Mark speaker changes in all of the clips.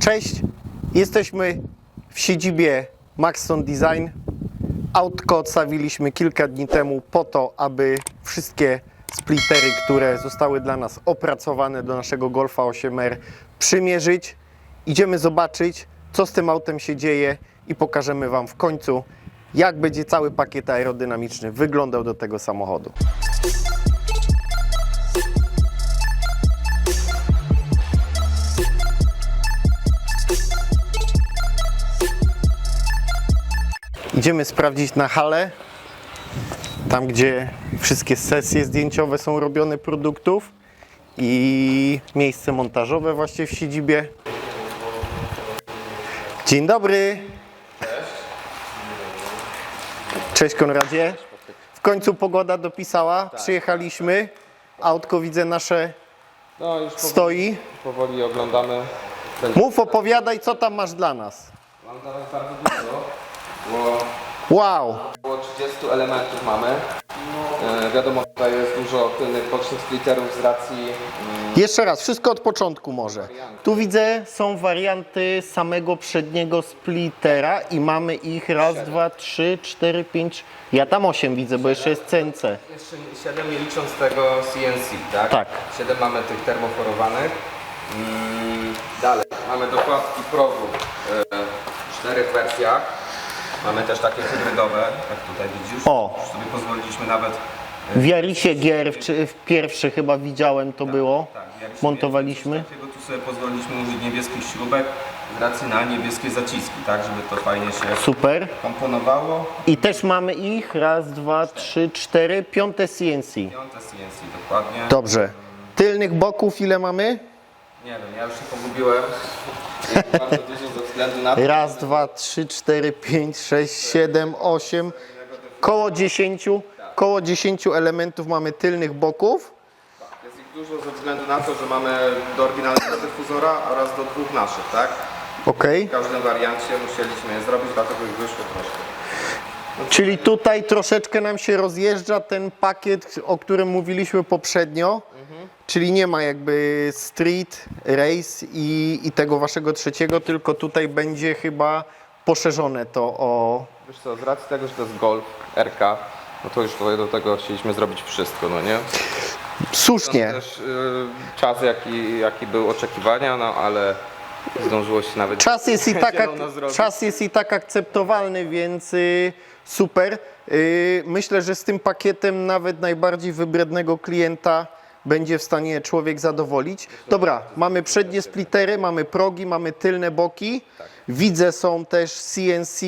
Speaker 1: Cześć, jesteśmy w siedzibie Maxton Design. Autko odstawiliśmy kilka dni temu po to, aby wszystkie splittery, które zostały dla nas opracowane do naszego Golfa 8R przymierzyć. Idziemy zobaczyć, co z tym autem się dzieje i pokażemy Wam w końcu, jak będzie cały pakiet aerodynamiczny wyglądał do tego samochodu. Idziemy sprawdzić na halę, tam gdzie wszystkie sesje zdjęciowe są robione produktów i miejsce montażowe właśnie w siedzibie. Dzień dobry. Cześć Konradzie. W końcu pogoda dopisała, przyjechaliśmy. Autko widzę nasze
Speaker 2: No już po,
Speaker 1: stoi.
Speaker 2: powoli oglądamy.
Speaker 1: Mów, opowiadaj, co tam masz dla nas.
Speaker 2: Mam bardzo dużo,
Speaker 1: Wow,
Speaker 2: około 30 elementów mamy. E, wiadomo, tutaj jest dużo tylnych bocznych splitterów z racji... Mm,
Speaker 1: Jeszcze raz, wszystko od początku może. Tu widzę, są warianty samego przedniego splittera i mamy ich raz, dwa, trzy, cztery, pięć. Ja tam osiem widzę, bo jeszcze jest CNC.
Speaker 2: jeszcze 7 nie licząc tego CNC, tak?
Speaker 1: Tak.
Speaker 2: 7 mamy tych termoforowanych. Mm, dalej, mamy dokładki progu e, w czterech wersjach. Mamy też takie hybrydowe, jak tutaj widzisz.
Speaker 1: O.
Speaker 2: Już sobie pozwoliliśmy nawet
Speaker 1: W Jarisie Gier, w, czy- w pierwszy chyba widziałem to było.
Speaker 2: Tak, sobie
Speaker 1: Montowaliśmy.
Speaker 2: Takiego, tu sobie pozwoliliśmy użyć niebieskich śrubek z racji na niebieskie zaciski, tak, żeby to fajnie się
Speaker 1: Super.
Speaker 2: komponowało.
Speaker 1: I też mamy ich raz, dwa, trzy, cztery, piąte CNC.
Speaker 2: Piąte CNC dokładnie.
Speaker 1: Dobrze. Tylnych boków ile mamy?
Speaker 2: Nie wiem, ja już się pogubiłem. Bardzo dużo ze względu na to,
Speaker 1: Raz, dwa, trzy, cztery, pięć, sześć, siedem, osiem. Koło dziesięciu. Koło dziesięciu elementów mamy tylnych boków.
Speaker 2: jest ich dużo ze względu na to, że mamy do oryginalnego dyfuzora oraz do dwóch naszych, tak?
Speaker 1: Okej.
Speaker 2: W każdym wariancie musieliśmy je zrobić, dlatego ich wyszło troszkę.
Speaker 1: Czyli tutaj troszeczkę nam się rozjeżdża ten pakiet, o którym mówiliśmy poprzednio. Czyli nie ma jakby street, race i, i tego waszego trzeciego, tylko tutaj będzie chyba poszerzone to o.
Speaker 2: Wiesz co, z racji tego, że to jest Golf, RK, no to już tutaj do tego chcieliśmy zrobić wszystko, no nie?
Speaker 1: Słusznie.
Speaker 2: Też y, czas jaki, jaki był oczekiwania, no ale zdążyło się nawet
Speaker 1: Czas jest i tak, ak-
Speaker 2: zrobić.
Speaker 1: czas jest i tak akceptowalny, więc y, super. Y, myślę, że z tym pakietem nawet najbardziej wybrednego klienta będzie w stanie człowiek zadowolić. Dobra, mamy przednie splittery, mamy progi, mamy tylne boki. Widzę są też CNC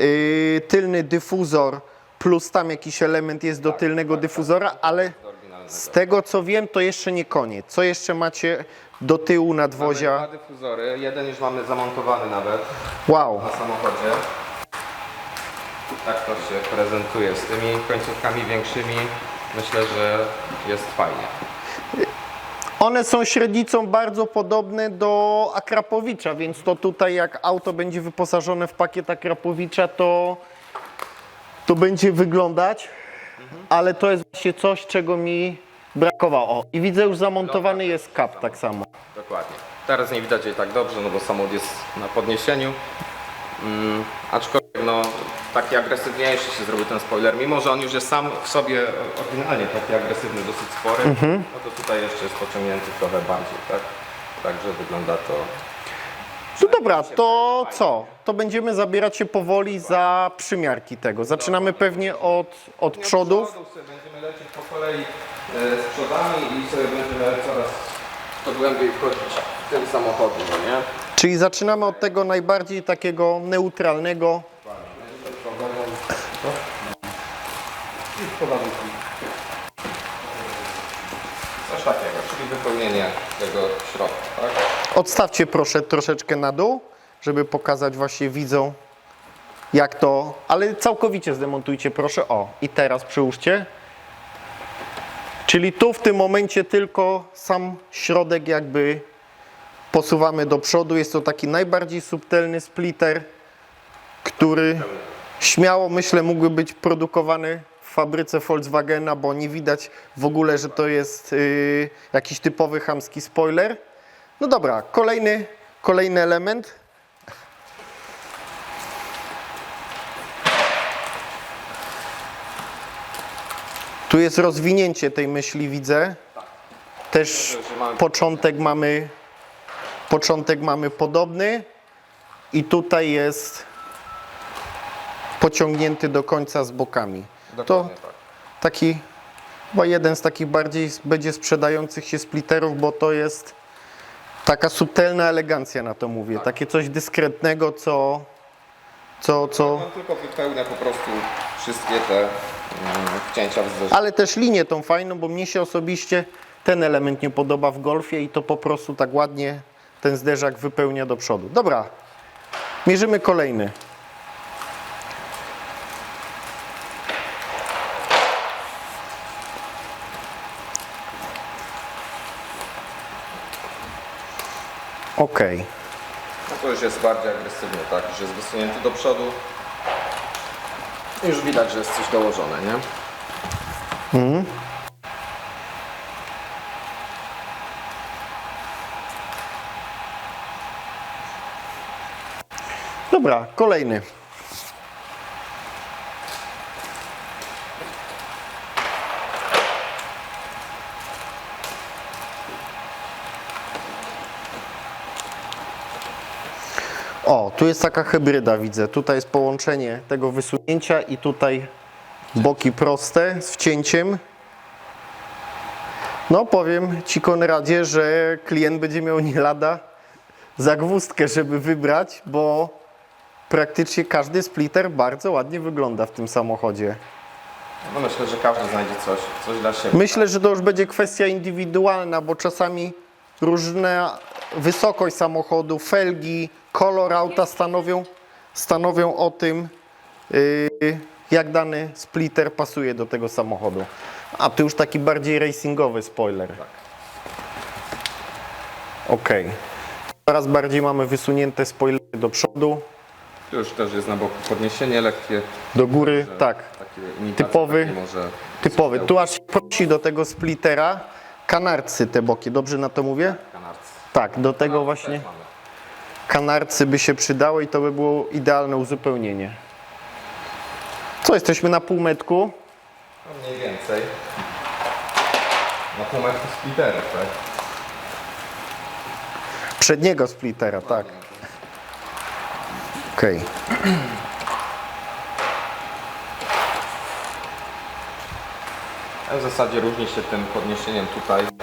Speaker 1: y, tylny dyfuzor plus tam jakiś element jest do tylnego dyfuzora, ale z tego co wiem to jeszcze nie koniec. Co jeszcze macie do tyłu
Speaker 2: Mamy
Speaker 1: nadwozia?
Speaker 2: dwa dyfuzory, jeden już mamy zamontowany nawet
Speaker 1: Wow.
Speaker 2: na samochodzie. Tak to się prezentuje z tymi końcówkami większymi. Myślę, że jest fajnie.
Speaker 1: One są średnicą bardzo podobne do Akrapowicza, więc to tutaj jak auto będzie wyposażone w pakiet Akrapowicza, to, to będzie wyglądać, ale to jest właśnie coś, czego mi brakowało. I widzę już zamontowany jest kap tak samo.
Speaker 2: Dokładnie. Teraz nie widać jej tak dobrze, no bo samochód jest na podniesieniu. Mm, aczkolwiek no, taki agresywniejszy się zrobił ten spoiler, mimo że on już jest sam w sobie oryginalnie taki agresywny, dosyć spory, no to tutaj jeszcze jest pociągnięty trochę bardziej, tak? Także wygląda to
Speaker 1: No dobra, to co? To będziemy zabierać się powoli za przymiarki tego. Zaczynamy pewnie od, od przodów.
Speaker 2: Będziemy lecieć po kolei e, z przodami i sobie będziemy coraz to głębiej wchodzić w tym samochodzie, no nie?
Speaker 1: Czyli zaczynamy od tego najbardziej takiego neutralnego.
Speaker 2: Coś takiego, czyli wypełnienie tego środka, tak?
Speaker 1: Odstawcie proszę troszeczkę na dół, żeby pokazać właśnie widzom jak to, ale całkowicie zdemontujcie proszę. O, i teraz przyłóżcie. Czyli tu w tym momencie tylko sam środek jakby posuwamy do przodu. Jest to taki najbardziej subtelny splitter, który śmiało myślę mógłby być produkowany fabryce Volkswagena, bo nie widać w ogóle, że to jest yy, jakiś typowy chamski spoiler. No dobra, kolejny, kolejny element. Tu jest rozwinięcie tej myśli, widzę. Też początek mamy, początek mamy podobny i tutaj jest pociągnięty do końca z bokami. To
Speaker 2: tak.
Speaker 1: taki chyba jeden z takich bardziej będzie sprzedających się splitterów, bo to jest taka subtelna elegancja na to mówię. Takie coś dyskretnego, co, co, co,
Speaker 2: On tylko wypełnia po prostu wszystkie te mm, wcięcia w
Speaker 1: ale też linię tą fajną, bo mnie się osobiście ten element nie podoba w golfie i to po prostu tak ładnie ten zderzak wypełnia do przodu. Dobra, mierzymy kolejny. Okej.
Speaker 2: No to już jest bardziej agresywny, tak? Już jest wysunięty do przodu. Już widać, że jest coś dołożone, nie?
Speaker 1: Dobra, kolejny. O, tu jest taka hybryda, widzę. Tutaj jest połączenie tego wysunięcia i tutaj boki proste z wcięciem. No, powiem Ci, Konradzie, że klient będzie miał nie lada zagwózdkę, żeby wybrać, bo praktycznie każdy splitter bardzo ładnie wygląda w tym samochodzie.
Speaker 2: No myślę, że każdy znajdzie coś, coś dla siebie.
Speaker 1: Myślę, że to już będzie kwestia indywidualna, bo czasami różna wysokość samochodu, felgi, kolor auta stanowią, stanowią o tym, yy, jak dany splitter pasuje do tego samochodu. A tu już taki bardziej racingowy spoiler. Ok. Teraz bardziej mamy wysunięte spoilery do przodu,
Speaker 2: Tu już też jest na boku podniesienie lekkie.
Speaker 1: do góry, tak. Typowy. Typowy. Tu aż się prosi do tego splittera kanarcy te boki. Dobrze na to mówię?
Speaker 2: kanarcy.
Speaker 1: Tak, do tego właśnie
Speaker 2: Też mamy.
Speaker 1: Kanarcy by się przydały i to by było idealne uzupełnienie. Co, jesteśmy na półmetku?
Speaker 2: No mniej więcej. Na pół metru splitterów, tak?
Speaker 1: Przedniego splittera, tak. Okej.
Speaker 2: A W zasadzie różni się tym podniesieniem tutaj.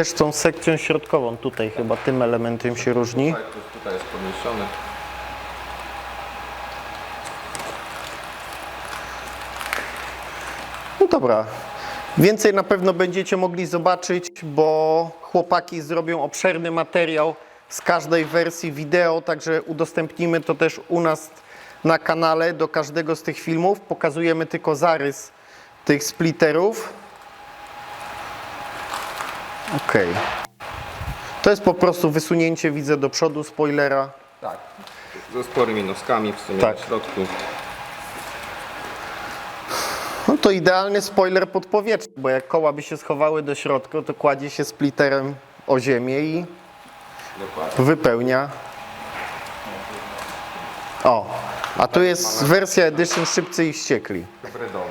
Speaker 1: Też tą sekcją środkową tutaj chyba tym elementem się różni.
Speaker 2: Tutaj, tu- tutaj jest podniesiony.
Speaker 1: No dobra. Więcej na pewno będziecie mogli zobaczyć, bo chłopaki zrobią obszerny materiał z każdej wersji wideo, także udostępnimy to też u nas na kanale do każdego z tych filmów. Pokazujemy tylko zarys tych splitterów. Ok. To jest po prostu wysunięcie, widzę, do przodu spoilera.
Speaker 2: Tak. Ze sporymi noskami w sumie
Speaker 1: Tak.
Speaker 2: na środku.
Speaker 1: No to idealny spoiler pod powietrze, bo jak koła by się schowały do środka, to kładzie się splitterem o ziemię i
Speaker 2: Dokładnie.
Speaker 1: wypełnia. O, a tu jest wersja Edition Szybcy i Wściekli.
Speaker 2: Hybrydowo.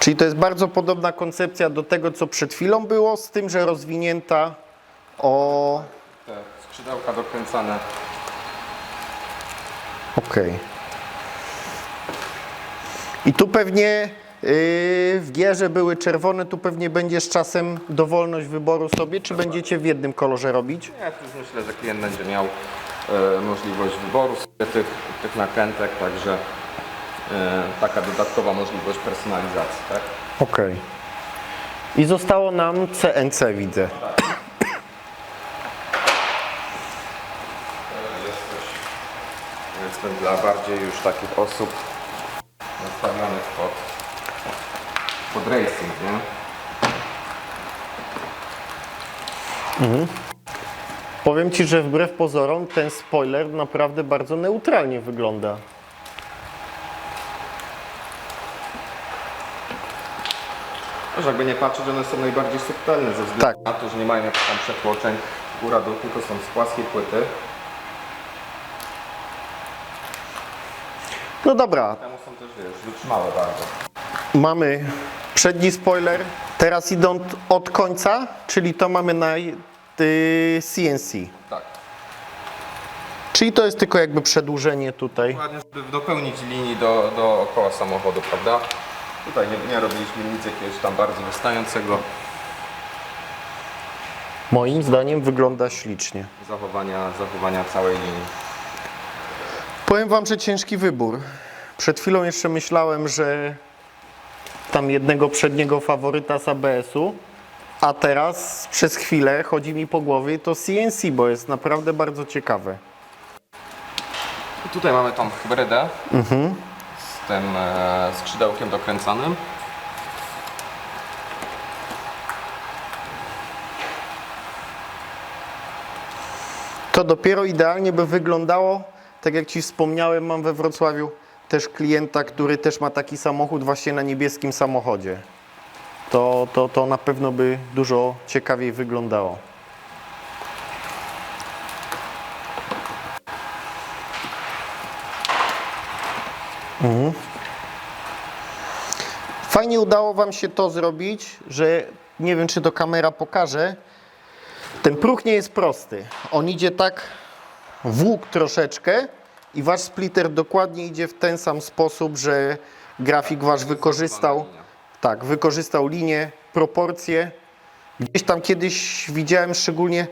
Speaker 1: Czyli to jest bardzo podobna koncepcja do tego, co przed chwilą było, z tym, że rozwinięta o...
Speaker 2: Te skrzydełka dokręcane.
Speaker 1: Okej. I tu pewnie yy, w gierze były czerwone, tu pewnie będzie z czasem dowolność wyboru sobie, czy będziecie w jednym kolorze robić?
Speaker 2: Ja już myślę, że klient będzie miał e, możliwość wyboru sobie tych, tych nakrętek, także taka dodatkowa możliwość personalizacji, tak?
Speaker 1: Okej. I zostało nam CNC, widzę.
Speaker 2: Jest coś, dla bardziej już takich osób nastawionych pod, pod racing, nie?
Speaker 1: Powiem Ci, że wbrew pozorom ten spoiler naprawdę bardzo neutralnie wygląda.
Speaker 2: Też jakby nie patrzeć, one są najbardziej subtelne ze względu
Speaker 1: Tak.
Speaker 2: na to, że nie mają jakichś tam przetłoczeń góra dół, tylko są z płaskiej płyty.
Speaker 1: No dobra,
Speaker 2: Temu są też, wiesz, wytrzymałe bardzo.
Speaker 1: mamy przedni spoiler. Teraz idąc od końca, czyli to mamy na y, CNC.
Speaker 2: Tak.
Speaker 1: Czyli to jest tylko jakby przedłużenie tutaj.
Speaker 2: Dokładnie, żeby dopełnić linii do, dookoła samochodu, prawda? Tutaj nie, nie robiliśmy nic jakiegoś tam bardziej wystającego
Speaker 1: Moim zdaniem wygląda ślicznie.
Speaker 2: zachowania, zachowania całej linii.
Speaker 1: Powiem Wam, że ciężki wybór. Przed chwilą jeszcze myślałem, że tam jednego przedniego faworyta z ABS-u, a teraz przez chwilę chodzi mi po głowie to CNC, bo jest naprawdę bardzo ciekawe.
Speaker 2: I tutaj mamy tą hybrydę z tym e, skrzydełkiem dokręcanym.
Speaker 1: To dopiero idealnie by wyglądało, tak jak Ci wspomniałem, mam we Wrocławiu też klienta, który też ma taki samochód właśnie na niebieskim samochodzie. To, to, to na pewno by dużo ciekawiej wyglądało. Mhm. Fajnie udało Wam się to zrobić, że nie wiem, czy to kamera pokaże, ten próg nie jest prosty. On idzie tak w łuk troszeczkę i wasz splitter dokładnie idzie w ten sam sposób, że grafik wasz wykorzystał tak, wykorzystał linię, proporcje. Gdzieś tam kiedyś widziałem szczególnie,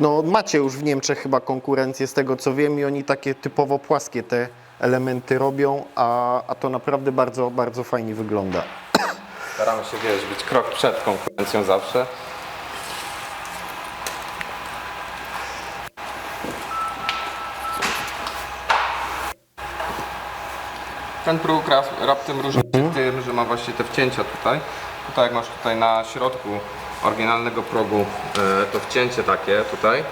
Speaker 1: no macie już w Niemczech chyba konkurencję z tego co wiem i oni takie typowo płaskie te elementy robią, a, a to naprawdę bardzo, bardzo fajnie wygląda.
Speaker 2: Staramy się, wiesz, być krok przed konkurencją zawsze. Ten próg raptem różni się tym, że ma właśnie te wcięcia tutaj. Tutaj jak masz tutaj na środku oryginalnego progu e, to wcięcie takie tutaj,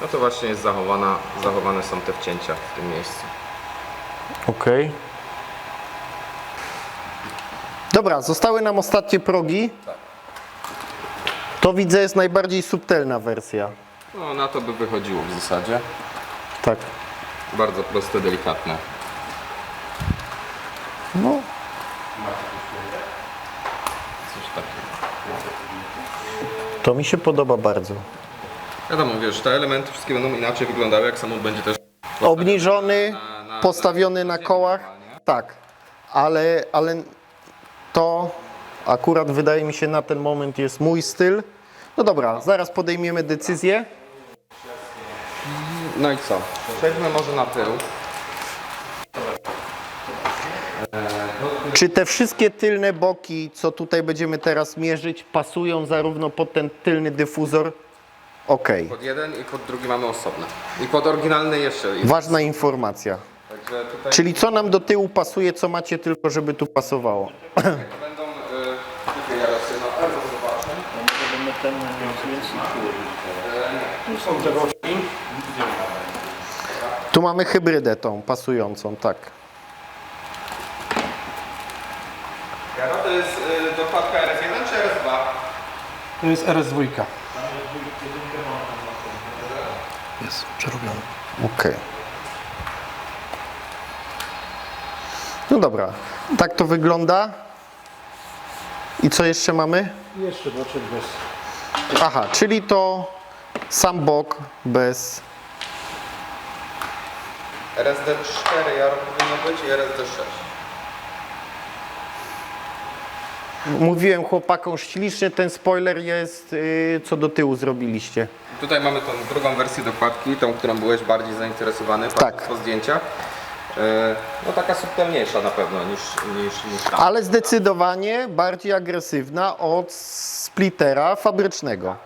Speaker 2: no to właśnie jest zachowana, zachowane są te wcięcia w tym miejscu.
Speaker 1: Okej. Dobra, zostały nam ostatnie progi. To widzę jest najbardziej subtelna wersja.
Speaker 2: No na to by wychodziło w zasadzie.
Speaker 1: Tak.
Speaker 2: Bardzo proste, delikatne.
Speaker 1: No,
Speaker 2: Coś takiego.
Speaker 1: to mi się podoba bardzo.
Speaker 2: Wiadomo, wiesz, te elementy wszystkie będą inaczej wyglądały, jak samochód będzie też
Speaker 1: Obniżony,
Speaker 2: na- na-
Speaker 1: postawiony na kołach. Tak, ale, ale to akurat wydaje mi się na ten moment jest mój styl. No dobra, zaraz podejmiemy decyzję.
Speaker 2: No i co? Przejdźmy może na tył.
Speaker 1: Czy te wszystkie tylne boki, co tutaj będziemy teraz mierzyć, pasują zarówno pod ten tylny dyfuzor? Okej.
Speaker 2: Pod jeden i pod drugi mamy osobne. I pod oryginalny jeszcze.
Speaker 1: Ważna informacja.
Speaker 2: Także tutaj
Speaker 1: Czyli co nam do tyłu pasuje, co macie tylko, żeby tu pasowało?
Speaker 2: to będą... Raz no, zobaczę. Tu są te boczki.
Speaker 1: Tu mamy hybrydę tą, pasującą, tak.
Speaker 2: Jaro, to jest yy, dokładka RS1 czy RS2?
Speaker 3: To jest RS2. Jest przerobiony.
Speaker 1: Okej. No dobra, tak to wygląda. I co jeszcze mamy?
Speaker 3: Jeszcze boczek bez.
Speaker 1: Aha, czyli to sam bok bez.
Speaker 2: RSD4 Jaro powinno być i RSD6.
Speaker 1: Mówiłem chłopakom, ślicznie ten spoiler jest, yy, co do tyłu zrobiliście.
Speaker 2: Tutaj mamy tą drugą wersję dokładki, tą, którą byłeś bardziej zainteresowany,
Speaker 1: Tak.
Speaker 2: po zdjęciach. E, No taka subtelniejsza na pewno niż, niż, niż ta.
Speaker 1: Ale zdecydowanie bardziej agresywna od splittera fabrycznego.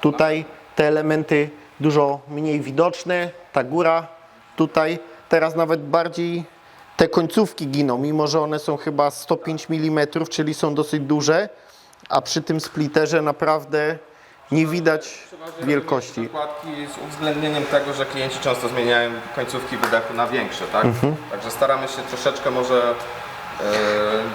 Speaker 1: Tutaj te elementy dużo mniej widoczne, ta góra tutaj teraz nawet bardziej te końcówki giną, mimo że one są chyba 105 mm, czyli są dosyć duże, a przy tym splitterze naprawdę nie widać wielkości.
Speaker 2: Dokładki z uwzględnieniem tego, że klienci często zmieniają końcówki wydechu na większe, tak? Także staramy się troszeczkę może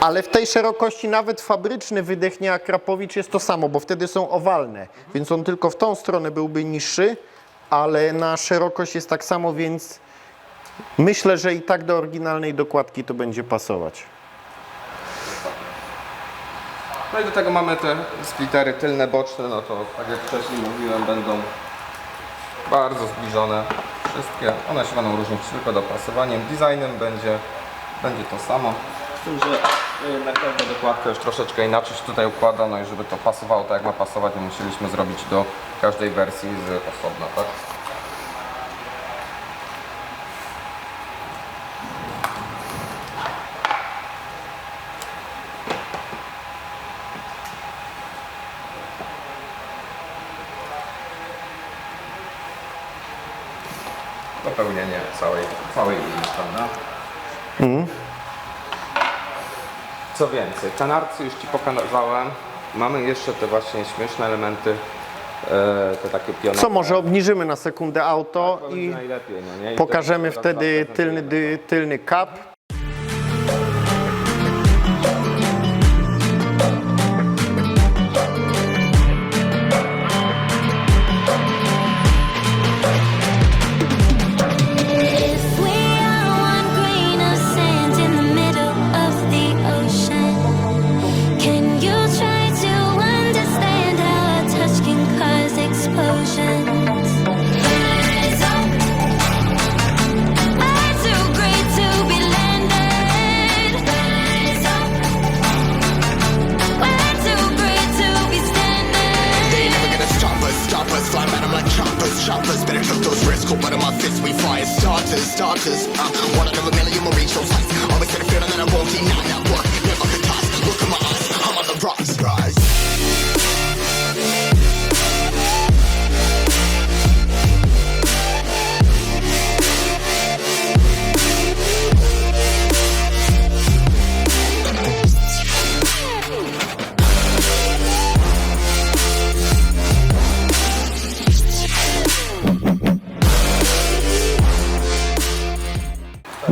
Speaker 1: Ale w tej szerokości nawet fabryczny wydech nie Akrapowicz jest to samo, bo wtedy są owalne, więc on tylko w tą stronę byłby niższy, ale na szerokość jest tak samo, więc myślę, że i tak do oryginalnej dokładki to będzie pasować.
Speaker 2: No i do tego mamy te splittery tylne, boczne, no to tak jak wcześniej mówiłem, będą bardzo zbliżone wszystkie. One się będą różnić tylko dopasowaniem. Designem będzie, będzie to samo. Z tym, że y, naprawdę dokładka już troszeczkę inaczej się tutaj układa, no i żeby to pasowało tak jak ma pasować, musieliśmy zrobić do każdej wersji z osobna, tak? Dopełnienie całej, całej linii, prawda? Co więcej, kanarcy już Ci pokazałem. Mamy jeszcze te właśnie śmieszne elementy, e, te takie pionowe.
Speaker 1: Co może obniżymy na sekundę auto
Speaker 2: To będzie
Speaker 1: i
Speaker 2: najlepiej, no nie? I
Speaker 1: pokażemy
Speaker 2: teraz
Speaker 1: wtedy
Speaker 2: zaprezentujemy.
Speaker 1: tylny, dy- tylny kap.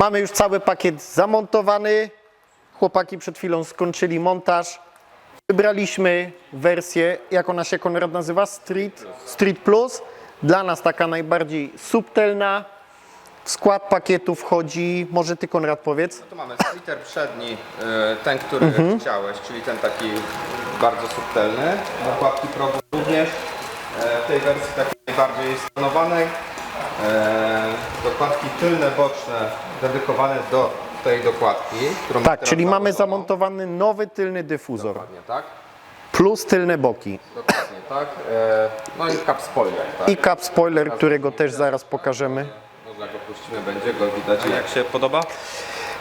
Speaker 1: Mamy już cały pakiet zamontowany. Chłopaki przed chwilą skończyli montaż. Wybraliśmy wersję, jak ona się Konrad nazywa? Street, Street Plus. Dla nas taka najbardziej subtelna. W skład pakietu wchodzi, może ty Konrad powiedz?
Speaker 2: Tu mamy splitter przedni, e, ten, który
Speaker 1: Mhm.
Speaker 2: chciałeś, czyli ten taki bardzo subtelny. Dokładki progu również e, w tej wersji takiej najbardziej stanowanej. E, Dokładki tylne, boczne dedykowane do tej dokładki. Którą
Speaker 1: Tak, czyli mamy zamontowany nowy tylny dyfuzor.
Speaker 2: Dokładnie tak.
Speaker 1: Plus tylne boki.
Speaker 2: Dokładnie tak. E, No i cap spoiler, tak.
Speaker 1: I cap spoiler, którego też zaraz pokażemy.
Speaker 2: Może jak go puścimy, będzie go widać. Jak się podoba?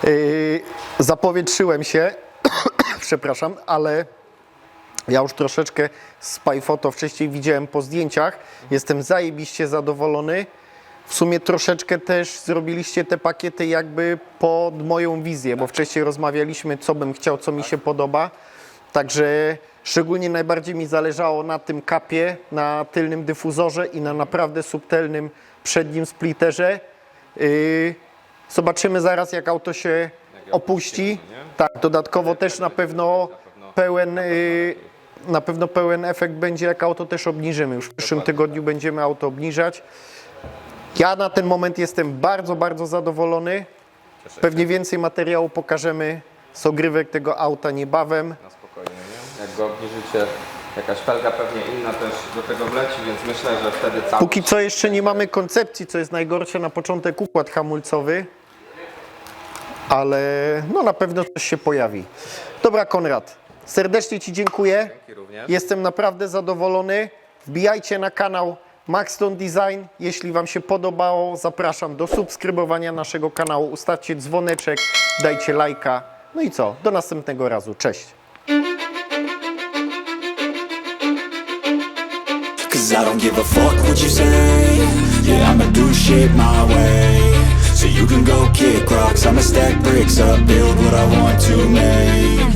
Speaker 1: Yy, zapowietrzyłem się, przepraszam, ale ja już troszeczkę Spy Photo wcześniej widziałem po zdjęciach. Jestem zajebiście zadowolony. W sumie troszeczkę też zrobiliście te pakiety jakby pod moją wizję, bo wcześniej rozmawialiśmy, co bym chciał, co mi się podoba. Także szczególnie najbardziej mi zależało na tym kapie, na tylnym dyfuzorze i na naprawdę subtelnym przednim splitterze. Yy, zobaczymy zaraz, jak auto się opuści. Tak, dodatkowo też na pewno pełen, yy, na pewno pełen efekt będzie, jak auto też obniżymy. Już w przyszłym tygodniu będziemy auto obniżać. Ja na ten moment jestem bardzo, bardzo zadowolony. Pewnie więcej materiału pokażemy z ogrywek tego auta niebawem.
Speaker 2: Na spokojnie, nie? Jak go obniżycie, jakaś felga pewnie inna też do tego wleci, więc myślę, że wtedy cały...
Speaker 1: Póki co jeszcze nie mamy koncepcji, co jest najgorsze na początek układ hamulcowy, ale no na pewno coś się pojawi. Dobra Konrad, serdecznie Ci dziękuję.
Speaker 2: Dzięki również.
Speaker 1: Jestem naprawdę zadowolony. Wbijajcie na kanał Maxton Design. Jeśli Wam się podobało, zapraszam do subskrybowania naszego kanału. Ustawcie dzwoneczek, dajcie lajka. No i co? Do następnego razu. Cześć.
Speaker 4: Cause I don't give a fuck what you say Yeah, I'ma do shit my way So you can go kick rocks I'ma stack bricks up, build what I want to make